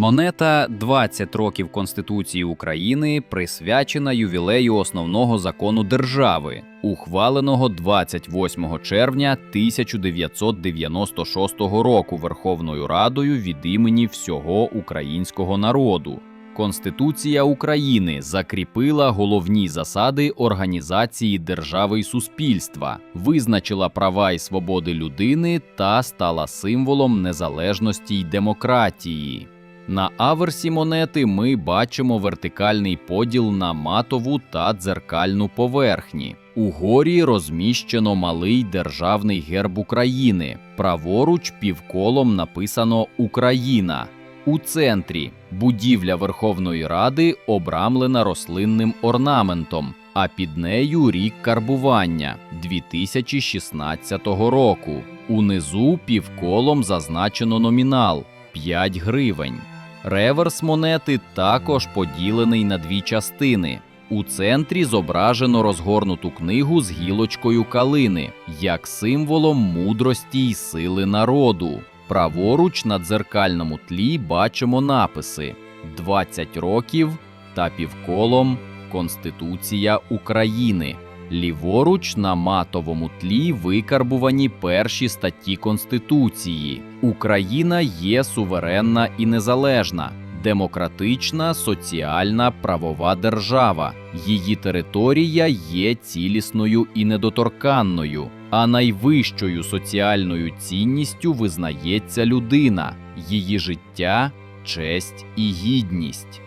Монета 20 років Конституції України присвячена ювілею основного закону держави, ухваленого 28 червня 1996 року Верховною Радою від імені всього українського народу. Конституція України закріпила головні засади організації держави і суспільства, визначила права і свободи людини та стала символом незалежності й демократії. На аверсі монети ми бачимо вертикальний поділ на матову та дзеркальну поверхні. Угорі розміщено малий державний герб України. Праворуч півколом написано Україна. У центрі будівля Верховної Ради обрамлена рослинним орнаментом, а під нею рік карбування 2016 року. Унизу півколом зазначено номінал 5 гривень. Реверс монети також поділений на дві частини. У центрі зображено розгорнуту книгу з гілочкою калини як символом мудрості й сили народу. Праворуч на дзеркальному тлі бачимо написи 20 років та півколом Конституція України. Ліворуч на матовому тлі викарбувані перші статті Конституції. Україна є суверенна і незалежна, демократична, соціальна, правова держава. Її територія є цілісною і недоторканною, а найвищою соціальною цінністю визнається людина, її життя, честь і гідність.